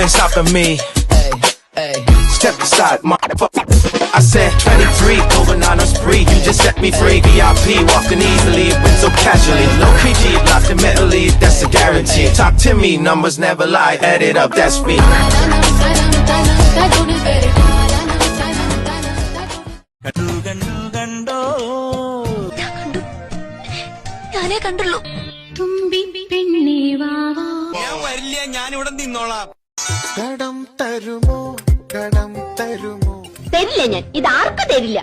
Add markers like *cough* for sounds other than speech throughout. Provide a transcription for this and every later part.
ain't stopping me. Hey, hey. Step aside, my I said 23, going on a spree. You just set me free. VIP, walking easily, went so casually. No PG, locked in mentally, that's a guarantee. Talk to me, numbers never lie. Add it up, that's me. ഞാനേ കണ്ടുള്ളൂ തുമ്പി പെണ്ണേ വാവാ ഞാൻ വരില്ല ഞാൻ ഇവിടെ നിന്നോളാം കടം തരുമോ? കടം തരുമോ? തരില്ല ഞാൻ. ഇത് ആർക്കും തരില്ല.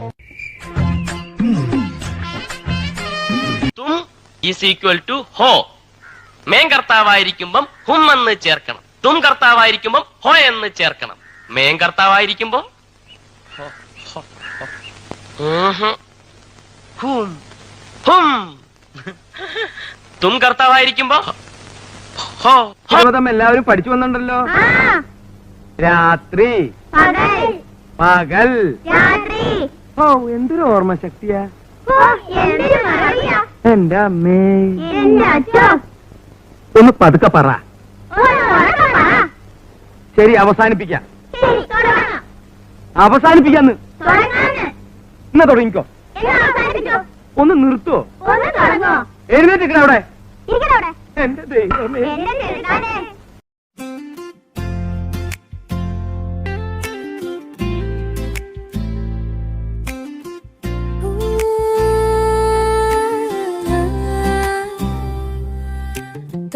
തും ഈസ് ഈക്വൽ ടു ഹോ. മേൻ കർത്താവായിരിക്കുമ്പം ഹും എന്ന് ചേർക്കണം. തും കർത്താവായിരിക്കുമ്പം ഹോ എന്ന് ചേർക്കണം. മേൻ കർത്താവായിരിക്കുമ്പം ഹോ, ഹോ. *laughs* തും കർത്താവായിരിക്കുമ്പോ. ഭാഗവതം എല്ലാവരും പഠിച്ചു വന്നിട്ടുണ്ടല്ലോ. രാത്രി. പകൽ. ഓ എന്തൊരു ഓർമ്മ ശക്തിയാ എന്റെ അമ്മേ. ഒന്ന് പതുക്കെ പറ. ശരി അവസാനിപ്പിക്കാം. അവസാനിപ്പിക്കാന്ന്. എന്നാ തുടങ്ങിക്കോ. ഒന്ന് നിർത്തുവോ? എഴുന്നേറ്റിക്കണ അവിടെ? എന്റെ ദൈവമേ.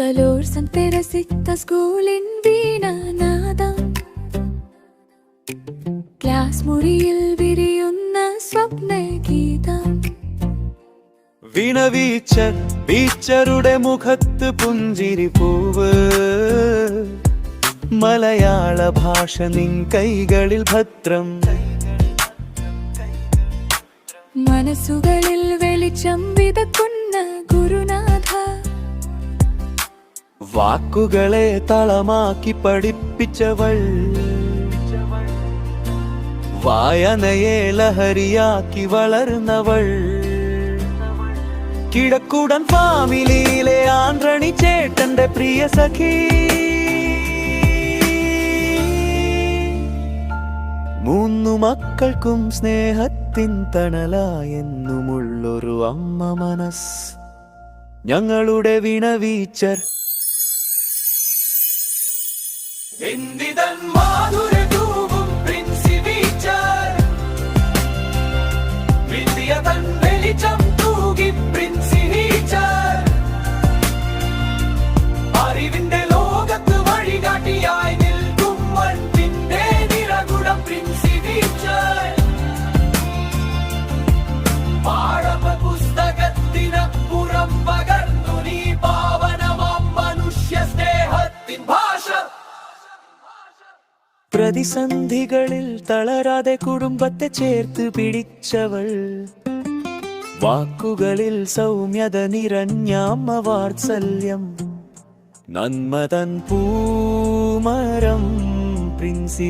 തലോർസം തെരസിത്ത സ്കൂളിൻ വീണനാദം ക്ലാസ് മുറിയിൽ വിരിയുന്ന സ്വപ്നഗീതം. വീണ വീച്ചറുടെ മുഖത്ത് പുഞ്ചിരി പൂവ്. മലയാള ഭാഷ നിൻ കൈകളിൽ ഭദ്രം. മനസ്സുകളിൽ വെളിച്ചം വിതക്കുന്ന ഗുരുനാഥ. വാക്കുകളെ തളമാക്കി പഠിപ്പിച്ചവൾ. വായനയെ ലഹരിയാക്കി വളർന്നവൾ. കിഴക്കുടൻ ഫാമിലിയിലെ ആന്ദ്രണി ചേട്ടന്റെ പ്രിയ സഖി. മൂന്നു മക്കൾക്കും സ്നേഹത്തിൻ തണലായെന്നുമുള്ളൊരു അമ്മ മനസ്. ഞങ്ങളുടെ വിണവീച്ചർ. എന്തിതൻ പ്രതിസന്ധികളിൽ തളരാതെ കുടുംബത്തെ ചേർത്ത് പിടിച്ചവൾ വാക്കുകളിൽ സൗമ്യത നിറഞ്ഞാമ്മ വാത്സല്യം നന്മതൻ പൂമരം പ്രിൻസി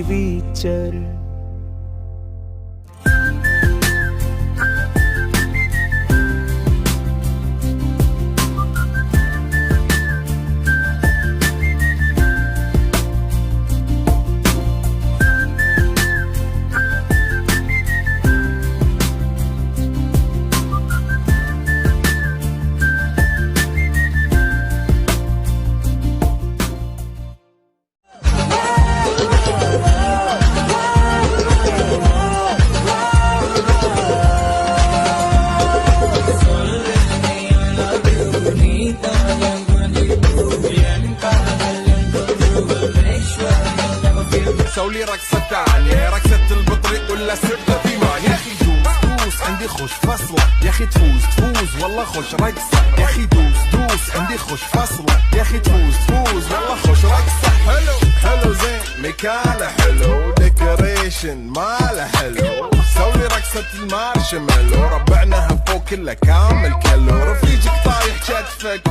لي رقصة تعالي رقصة البطريق ولا سبة في مان يا أخي دوس دوس عندي خوش فصلة يا أخي تفوز تفوز والله خوش رقصة يا أخي دوس دوس عندي خوش فصلة يا أخي تفوز تفوز والله خوش رقصة حلو حلو زين. مكانه حلو ديكوريشن مالة حلو. سوي رقصة المارشميلو. ربعناها فوق كله كامل كلو. رفيجك طايح كتفك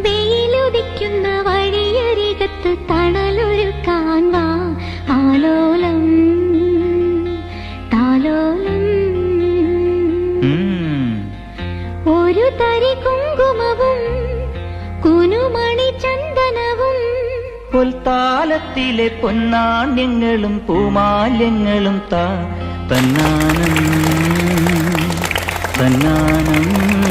വെയിലുദിക്കുന്ന വഴിയരികത്ത് തണലൊരു കാൻവ ആലോലം താലോലം. ഒരു തരി കുങ്കുമവും കുനുമണി ചന്ദനവും. പുൽത്താലത്തിലെ പൊന്നാണ്യങ്ങളും പൂമാല്യങ്ങളും താ. തന്നാനം തന്നാനം.